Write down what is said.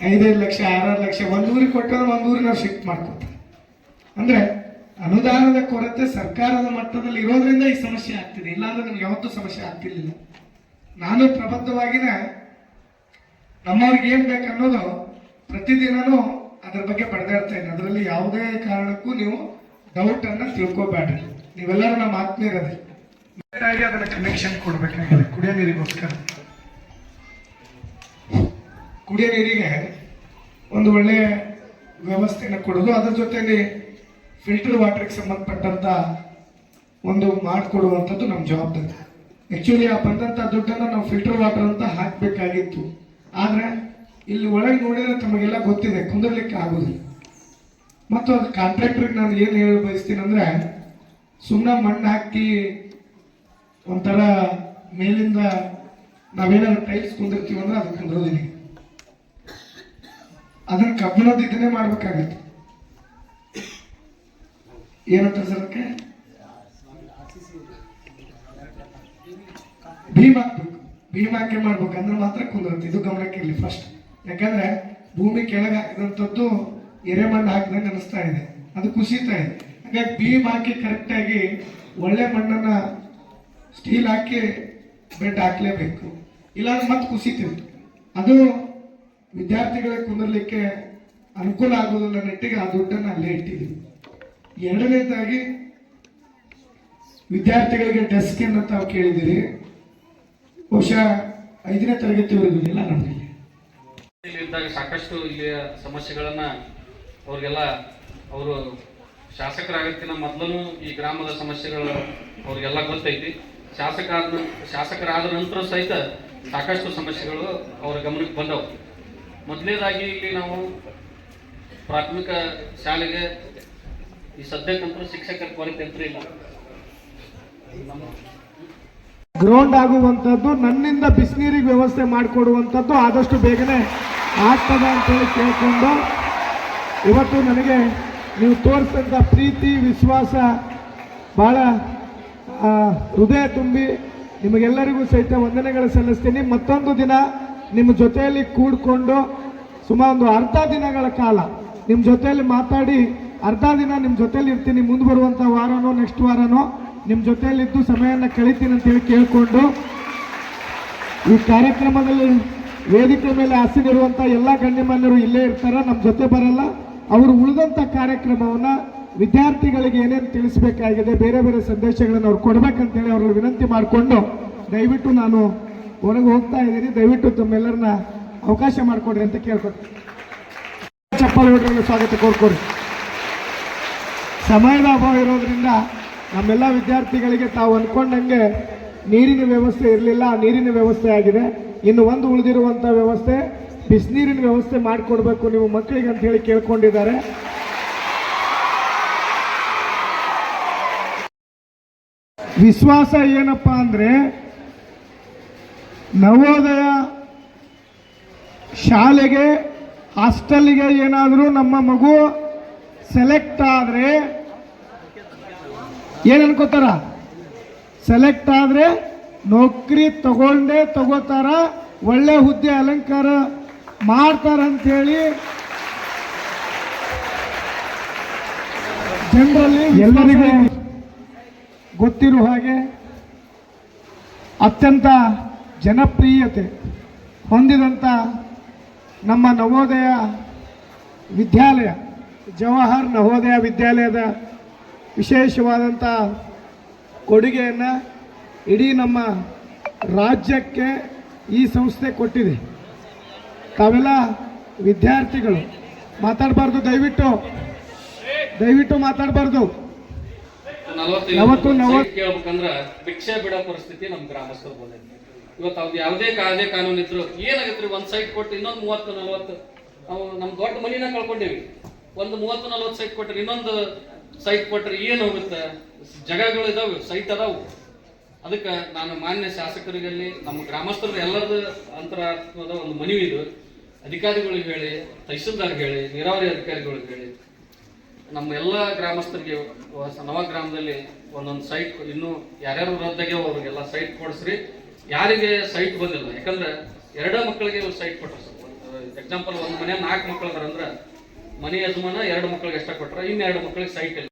ಐದೈದು ಲಕ್ಷ ಆರಾರು ಲಕ್ಷ ಒಂದು ಊರಿಗೆ ಕೊಟ್ಟರೆ ಒಂದು ಊರಿಗೆ ನಾವು ಶಿಫ್ಟ್ ಮಾಡ್ಕೊತಾರೆ. ಅಂದ್ರೆ ಅನುದಾನದ ಕೊರತೆ ಸರ್ಕಾರದ ಮಟ್ಟದಲ್ಲಿ ಇರೋದ್ರಿಂದ ಈ ಸಮಸ್ಯೆ ಆಗ್ತಿದೆ. ಇಲ್ಲಾಂದ್ರೆ ನಮ್ಗೆ ಯಾವತ್ತೂ ಸಮಸ್ಯೆ ಆಗ್ತಿರ್ಲಿಲ್ಲ. ನಾನು ಪ್ರಬದ್ಧವಾಗಿನ ನಮ್ಮವ್ರಿಗೆ ಏನ್ ಬೇಕನ್ನೋದು ಪ್ರತಿದಿನನೂ ಅದ್ರ ಬಗ್ಗೆ ಪಡೆದಾಡ್ತಾ ಇದ್ದೀನಿ ಅದರಲ್ಲಿ ಯಾವುದೇ ಕಾರಣಕ್ಕೂ ನೀವು ಡೌಟ್ ಅನ್ನ ತಿಳ್ಕೊಬೇಡ್ರಿ. ನೀವೆಲ್ಲರೂ ನಮ್ಮ ಅದನ್ನು ಅದನ್ನ ಕನೆಕ್ಷನ್ ಕೊಡ್ಬೇಕಾಗಿದೆ ಕುಡಿಯೋ ನೀರಿಗೋಸ್ಕರ. ಕುಡಿಯೋ ನೀರಿಗೆ ಒಂದು ಒಳ್ಳೆಯ ವ್ಯವಸ್ಥೆನ ಕೊಡೋದು. ಅದರ ಜೊತೆಯಲ್ಲಿ ಫಿಲ್ಟರ್ ವಾಟರ್ಗೆ ಸಂಬಂಧಪಟ್ಟಂತ ಒಂದು ಮಾಡಿಕೊಡುವಂಥದ್ದು ನಮ್ಮ ಜವಾಬ್ದಾರಿ. ಆ್ಯಕ್ಚುಲಿ ಆ ಬಂದಂಥ ದುಡ್ಡನ್ನು ನಾವು ಫಿಲ್ಟರ್ ವಾಟರ್ ಅಂತ ಹಾಕಬೇಕಾಗಿತ್ತು. ಆದರೆ ಇಲ್ಲಿ ಒಳಗೆ ನೋಡಿದ್ರೆ ತಮಗೆಲ್ಲ ಗೊತ್ತಿದೆ, ಕುಂದರ್ಲಿಕ್ಕೆ ಆಗೋದಿಲ್ಲ. ಮತ್ತು ಅದು ಕಾಂಟ್ರಾಕ್ಟ್ರಿಗೆ ನಾನು ಏನು ಹೇಳಿ ಬಯಸ್ತೀನಿ ಅಂದರೆ ಸುಮ್ಮನೆ ಮಣ್ಣು ಹಾಕಿ ಒಂಥರ ಮೇಲಿಂದ ನಾವೇನಾದ್ರು ಟೈಲ್ಸ್ ಕುಂದಿರ್ತೀವಿ ಅಂದ್ರೆ ಅದು ಕುಂದಿರೋದಿಲ್ಲ ಅದನ್ನ ಕಬ್ಬಿಣದ ಇದನ್ನೇ ಮಾಡ್ಬೇಕಾಗಿತ್ತು. ಏನಂತ ಅದಕ್ಕೆ ಭೀಮ್ ಹಾಕ್ಬೇಕು ಭೀಮ್ ಹಾಕಿ ಮಾಡ್ಬೇಕಂದ್ರೆ ಮಾತ್ರ ಕುಂದರುತ್ತೆ ಇದು ಗಮನಕ್ಕೆ ಇರಲಿ ಫಸ್ಟ್ ಯಾಕಂದ್ರೆ ಭೂಮಿ ಕೆಳಗೆ ಹಾಕಿದಂಥದ್ದು ಎರೆಮಣ್ಣು ಹಾಕಿದಂಗೆ ಅನಿಸ್ತಾ ಇದೆ. ಅದು ಕುಸಿತಾ ಇದೆ. ಹಾಗಾಗಿ ಭೀಮ್ ಹಾಕಿ ಕರೆಕ್ಟಾಗಿ ಒಳ್ಳೆ ಮಣ್ಣನ್ನ ಸ್ಟೀಲ್ ಹಾಕಿ ಬೆಡ್ ಹಾಕ್ಲೇಬೇಕು. ಇಲ್ಲಾಂದ್ರೆ ಮತ್ತೆ ಕುಸಿತೀವಿ ಅದು ವಿದ್ಯಾರ್ಥಿಗಳಿಗೆ ಕುಂದರ್ಲಿಕ್ಕೆ ಅನುಕೂಲ ಆಗೋದಿಲ್ಲ ನೆಟ್ಟಿಗೆ ಆ ದುಡ್ಡನ್ನು ಅಲ್ಲೇ ಇಟ್ಟಿದ್ದೀವಿ ಎರಡನೇದಾಗಿ, ವಿದ್ಯಾರ್ಥಿಗಳಿಗೆ ಡೆಸ್ಕ್ ಅಂತ ತಾವು ಕೇಳಿದಿರಿ ಬಹುಶಃ ಐದನೇ ತರಗತಿವರೆಗೂ ಇಲ್ಲ ನಮ್ಮಲ್ಲಿ ಇದ್ದಾಗ ಸಾಕಷ್ಟು ಇಲ್ಲಿಯ ಸಮಸ್ಯೆಗಳನ್ನ ಅವ್ರಿಗೆಲ್ಲ ಅವರು ಶಾಸಕರಾಗತ್ತಿನ ಮೊದಲೂ ಈ ಗ್ರಾಮದ ಸಮಸ್ಯೆಗಳು ಅವ್ರಿಗೆಲ್ಲ ಗೊತ್ತೈತಿ. ಶಾಸಕ ಶಾಸಕರಾದ ನಂತರ ಸಹಿತ ಸಾಕಷ್ಟು ಸಮಸ್ಯೆಗಳು ಅವ್ರ ಗಮನಕ್ಕೆ ಬಂದವು. ಮೊದಲನೇದಾಗಿ ಇಲ್ಲಿ ನಾವು ಪ್ರಾಥಮಿಕ ಶಾಲೆಗೆ ಈ ಸದ್ಯಕ್ಕಂತೂ ಶಿಕ್ಷಕರ ಕೊರತೆ ಅಂತೂ ಇಲ್ಲ. ಗ್ರೌಂಡ್ ಆಗುವಂಥದ್ದು ನನ್ನಿಂದ ಬಿಸಿನೀರಿಗೆ ವ್ಯವಸ್ಥೆ ಮಾಡಿಕೊಡುವಂಥದ್ದು ಆದಷ್ಟು ಬೇಗನೆ ಆಗ್ತದೆ ಅಂತೇಳಿ ಕೇಳಿಕೊಂಡು ಇವತ್ತು ನನಗೆ ನೀವು ತೋರಿಸಿದಂಥ ಪ್ರೀತಿ, ವಿಶ್ವಾಸ ಭಾಳ ಹೃದಯ ತುಂಬಿ ನಿಮಗೆಲ್ಲರಿಗೂ ಸಹಿತ ವಂದನೆಗಳು ಸಲ್ಲಿಸ್ತೀನಿ. ಮತ್ತೊಂದು ದಿನ ನಿಮ್ಮ ಜೊತೆಯಲ್ಲಿ ಕೂಡಿಕೊಂಡು ಸುಮಾರು ಒಂದು ಅರ್ಧ ದಿನಗಳ ಕಾಲ ನಿಮ್ಮ ಜೊತೆಯಲ್ಲಿ ಮಾತಾಡಿ, ಅರ್ಧ ದಿನ ನಿಮ್ಮ ಜೊತೆಯಲ್ಲಿ ಇರ್ತೀನಿ, ಮುಂದೆ ಬರುವಂಥ ವಾರನೋ ನೆಕ್ಸ್ಟ್ ವಾರನೋ, ನಿಮ್ಮ ಜೊತೆಯಲ್ಲಿದ್ದು ಸಮಯನ ಕಳಿತೀನಿ ಅಂತೇಳಿ ಕೇಳಿಕೊಂಡು ಈ ಕಾರ್ಯಕ್ರಮದಲ್ಲಿ ವೇದಿಕೆ ಮೇಲೆ ಆಸೀನಿರುವಂಥ ಎಲ್ಲ ಗಣ್ಯಮಾನ್ಯರು ಇಲ್ಲೇ ಇರ್ತಾರೆ, ನಮ್ಮ ಜೊತೆ ಬರಲ್ಲ. ಅವರು ಉಳಿದಂಥ ಕಾರ್ಯಕ್ರಮವನ್ನು ವಿದ್ಯಾರ್ಥಿಗಳಿಗೆ ಏನೇನು ತಿಳಿಸಬೇಕಾಗಿದೆ, ಬೇರೆ ಬೇರೆ ಸಂದೇಶಗಳನ್ನು ಅವ್ರು ಕೊಡಬೇಕಂತೇಳಿ ಅವ್ರಲ್ಲಿ ವಿನಂತಿ ಮಾಡಿಕೊಂಡು ದಯವಿಟ್ಟು ನಾನು ಹೊರಗೆ ಹೋಗ್ತಾ ಇದ್ದೀನಿ. ದಯವಿಟ್ಟು ತಮ್ಮೆಲ್ಲರನ್ನ ಅವಕಾಶ ಮಾಡಿಕೊಡ್ರಿ ಅಂತ ಕೇಳ್ಕೊಡ್ತೀನಿ ಚಪ್ಪಲ್ ಹೊಡ್ರಲ್ಲಿ ಸ್ವಾಗತ ಕೋರ್ಕೊಡಿ ಸಮಯದ ಅಭಾವ ಇರೋದ್ರಿಂದ ನಮ್ಮೆಲ್ಲ ವಿದ್ಯಾರ್ಥಿಗಳಿಗೆ ತಾವು ಅಂದ್ಕೊಂಡಂಗೆ ನೀರಿನ ವ್ಯವಸ್ಥೆ ಇರಲಿಲ್ಲ. ನೀರಿನ ವ್ಯವಸ್ಥೆ ಆಗಿದೆ. ಇನ್ನು ಒಂದು ಉಳಿದಿರುವಂಥ ವ್ಯವಸ್ಥೆ ಬಿಸಿನೀರಿನ ವ್ಯವಸ್ಥೆ ಮಾಡಿಕೊಡ್ಬೇಕು ನೀವು ಮಕ್ಕಳಿಗೆ ಅಂತ ಹೇಳಿ ಕೇಳ್ಕೊಂಡಿದ್ದಾರೆ. ವಿಶ್ವಾಸ ಏನಪ್ಪ ಅಂದರೆ ನವೋದಯ ಶಾಲೆಗೆ, ಹಾಸ್ಟೆಲ್ಗೆ ಏನಾದರೂ ನಮ್ಮ ಮಗು ಸೆಲೆಕ್ಟ್ ಆದರೆ ಏನು ಸೆಲೆಕ್ಟ್ ಆದರೆ ನೌಕರಿ ತಗೊಂಡೇ ತಗೋತಾರ, ಒಳ್ಳೆ ಹುದ್ದೆ ಅಲಂಕಾರ ಮಾಡ್ತಾರ ಅಂಥೇಳಿ ಜನರಲ್ಲಿ ಎಲ್ಲರಿಗೂ ಗೊತ್ತಿರುವ ಹಾಗೆ ಅತ್ಯಂತ ಜನಪ್ರಿಯತೆ ಹೊಂದಿದಂಥ ನಮ್ಮ ನವೋದಯ ವಿದ್ಯಾಲಯ ಜವಾಹರ್ ನವೋದಯ ವಿದ್ಯಾಲಯದ ವಿಶೇಷವಾದಂಥ ಕೊಡುಗೆಯನ್ನು ಇಡೀ ನಮ್ಮ ರಾಜ್ಯಕ್ಕೆ ಈ ಸಂಸ್ಥೆ ಕೊಟ್ಟಿದೆ. ತಾವೆಲ್ಲ ವಿದ್ಯಾರ್ಥಿಗಳು ಮಾತಾಡಬಾರ್ದು ದಯವಿಟ್ಟು ದಯವಿಟ್ಟು ಮಾತಾಡಬಾರ್ದು. ನಲವತ್ತು- ಭಿಕ್ಷೆ ಬಿಡೋ ಪರಿಸ್ಥಿತಿ ನಮ್ಮ ಗ್ರಾಮಸ್ಥರು ಬಂದೈತಿ ಇವತ್ತು ಅವ್ದು ಯಾವುದೇ ಕಾಯ್ದೆ ಕಾನೂನು ಇದ್ರು ರೀ ಒಂದು ಸೈಟ್ ಕೊಟ್ಟು ಇನ್ನೊಂದು ಮೂವತ್ತು, ನಲವತ್ತು ನಾವು ನಮ್ಮ ದೊಡ್ಡ ಮನಿನ ಕಳ್ಕೊಂಡೇವಿ. ಒಂದು ಮೂವತ್ತು, ನಲವತ್ತು ಸೈಟ್ ಕೊಟ್ಟರೆ ಇನ್ನೊಂದು ಸೈಟ್ ಕೊಟ್ಟರೆ ಏನು ಹೋಗುತ್ತೆ? ಜಗಗಳು ಇದಾವೆ ಸೈಟ್ ಅದಾವು. ಅದಕ್ಕೆ ನಾನು ಮಾನ್ಯ ಶಾಸಕರಿಗಲ್ಲಿ, ನಮ್ಮ ಗ್ರಾಮಸ್ಥರು ಎಲ್ಲರದ್ದು ಅಂತರಾತ್ಮದ ಒಂದು ಮನವಿ ಇದು. ಅಧಿಕಾರಿಗಳಿಗೆ ಹೇಳಿ, ತಹಸೀಲ್ದಾರ್ಗೆ ಹೇಳಿ, ನೀರಾವರಿ ಅಧಿಕಾರಿಗಳಿಗೆ ಹೇಳಿ. ನಮ್ಮ ಎಲ್ಲ ಗ್ರಾಮಸ್ಥರಿಗೆ ನವ ಗ್ರಾಮದಲ್ಲಿ ಒಂದೊಂದು ಸೈಟ್ ಇನ್ನೂ ಯಾರ್ಯಾರು ರದ್ದಾಗ್ಯಾವ ಅವ್ರಿಗೆಲ್ಲ ಸೈಟ್ ಕೊಡಿಸ್ರಿ. ಯಾರಿಗೆ ಸೈಟ್ ಬಂದಿಲ್ಲ. ಯಾಕಂದ್ರೆ ಎರಡೇ ಮಕ್ಕಳಿಗೆ ಸೈಟ್ ಕೊಟ್ಟರು ಸರ್. ಎಕ್ಸಾಂಪಲ್ ಒಂದು ಮನೆ ನಾಲ್ಕು ಮಕ್ಕಳು ಅದಾರ ಅಂದ್ರೆ ಮನೆ ಯಜಮಾನ ಎರಡು ಮಕ್ಕಳಿಗೆ ಎಷ್ಟ ಕೊಟ್ಟರೆ ಇನ್ನೆರಡು ಮಕ್ಕಳಿಗೆ ಸೈಟ್ ಇಲ್ಲ.